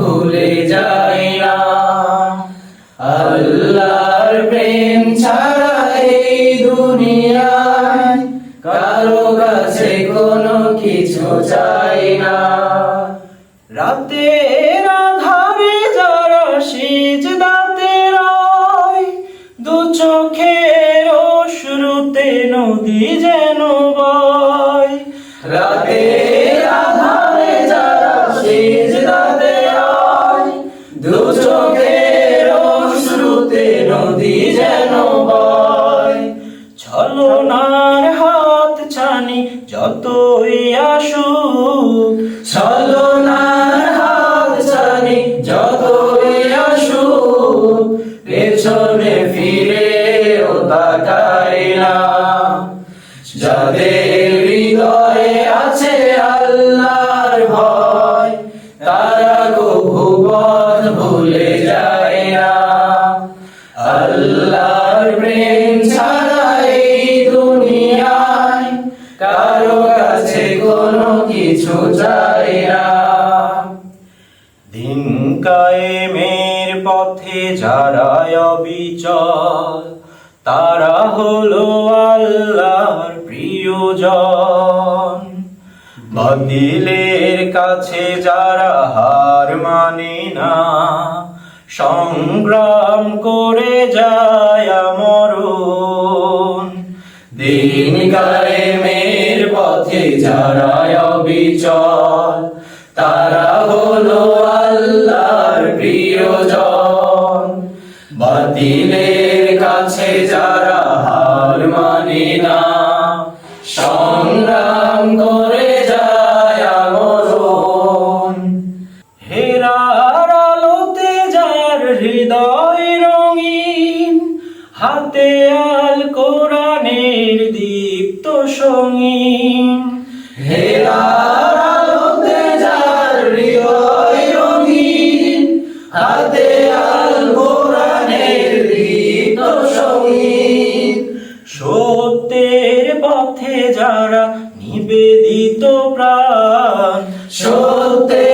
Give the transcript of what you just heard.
ভুলে যায় না। আল্লাহর প্রেম ছাড়া এই দুনিয়ায় কারও কাছে কোনো কিছু চাই না। রয়, দু অশ্রুতে নদী যেন রাতের দু চোখের অশ্রুতে নদী যেন বয়। ছলনার হাত ছানি যতই আসুক। ছলনার হাত ছানি যতই আসুক। পেছনে ফিরে ও তাকাই না। যাদের হৃদয়ে ভুলে যায় না। আল্লাহর প্রেম ছাড়া এই দুনিয়ায় কারও কাছে কোনো কিছু চাই না। দিন কায়েমের পথে যারা অবিচল, তারা হলো আল্লাহর প্রিয়জন। বাতিলের কাছে যারা হার মানে না, সংগ্রাম করে যায় মরণ দিন কায়েমের পথে যারা অবিচল, তারা হলো আল্লাহর প্রিয়জন। বাতিলের কাছে যারা হার মানে না, সংগ্রাম করে হৃদয় রঙিন হাতে আল কোরআনের দীপ্ত সঙ্গীন। রঙিন সত্যের পথে যারা নিবেদিত প্রাণ সত্যের